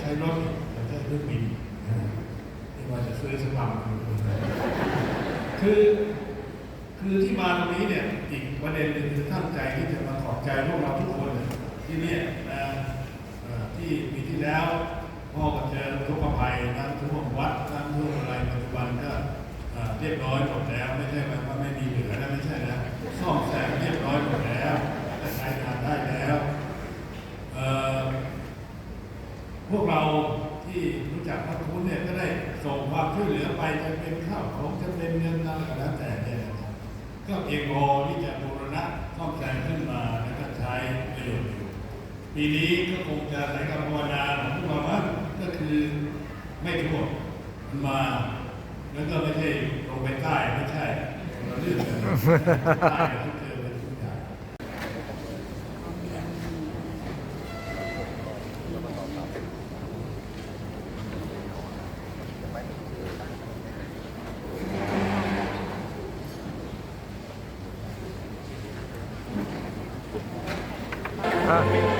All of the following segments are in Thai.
ใช้รถเราใช้เครื่องบินนะที่ว่าจะซื้อสักลำคือคือที่มาตรงนี้เนี่ยอีกประเด็นหนึ่งคือตั้งใจที่จะมาขอบใจพวกเราทุกคนเลยที่เนี่ยนะที่ปีที่แล้วพ่อก็เจอทุกข์ภัยน้ำท่วมวัดน้ำท่วมอะไรปัจจุบันก็เอ่อเรียบร้อยหมดแล้ว ไม่ใช่ว่าไม่มีเหลือนะไม่ใช่นะซ่อมแซมเรียบร้อยหมดแล้วแต่ใช้งานได้แล้วเอ่อ พวกเราที่รู้จักพระคุณ เนี่ยก็ได้ส่งความช่วยเหลือไปจะเป็นข้าวของจะเป็นเงินอะไรก็แล้วแต่เนี่ยนก็เพียงพอที่จะบูรณะซ่อมแซมขึ้นมาแล้วก็ใช้ประโยชน์อยู่ปีนี้ก็คงจะใช้คำภาวนาของพวกเราว่าก็คือไม่ท่วมมันมาแล้วก็ไม่ใช่ลงไปใต้ไม่ใช่คนละเรื่องกันใต้ที่เจอเป็นทุกอย่าง อั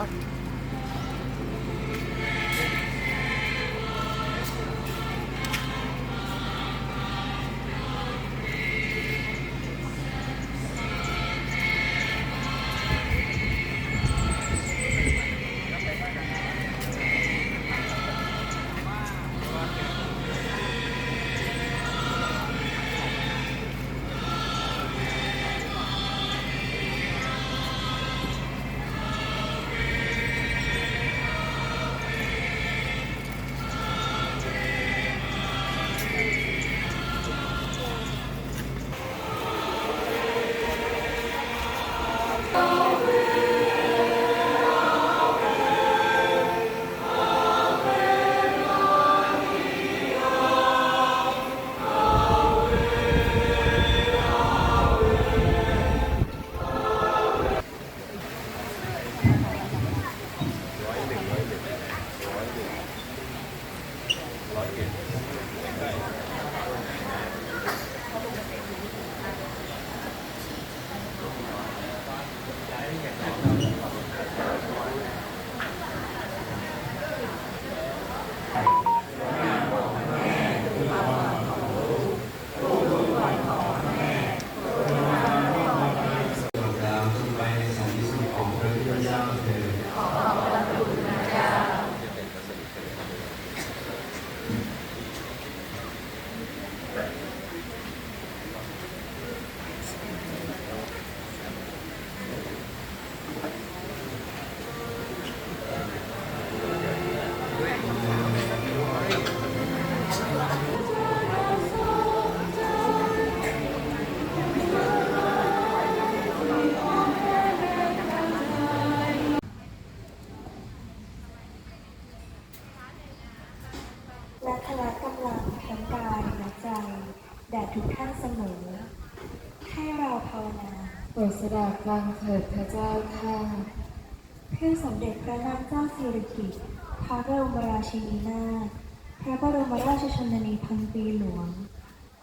น้ำ โปรดสดับฟังเถิดพระเจ้าข้าเพื่อสมเด็จพระนางเจ้าสิริกิติ์พระบรมราชินีนาถพระบรมราชชนนีพันปีหลวง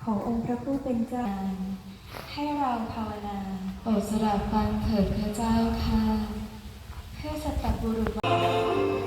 ขององค์พระผู้เป็นเจ้า ให้เราภาวนาโปรดสดับฟังเถิดพระเจ้าค่ะเพื่อสัตบุรุษ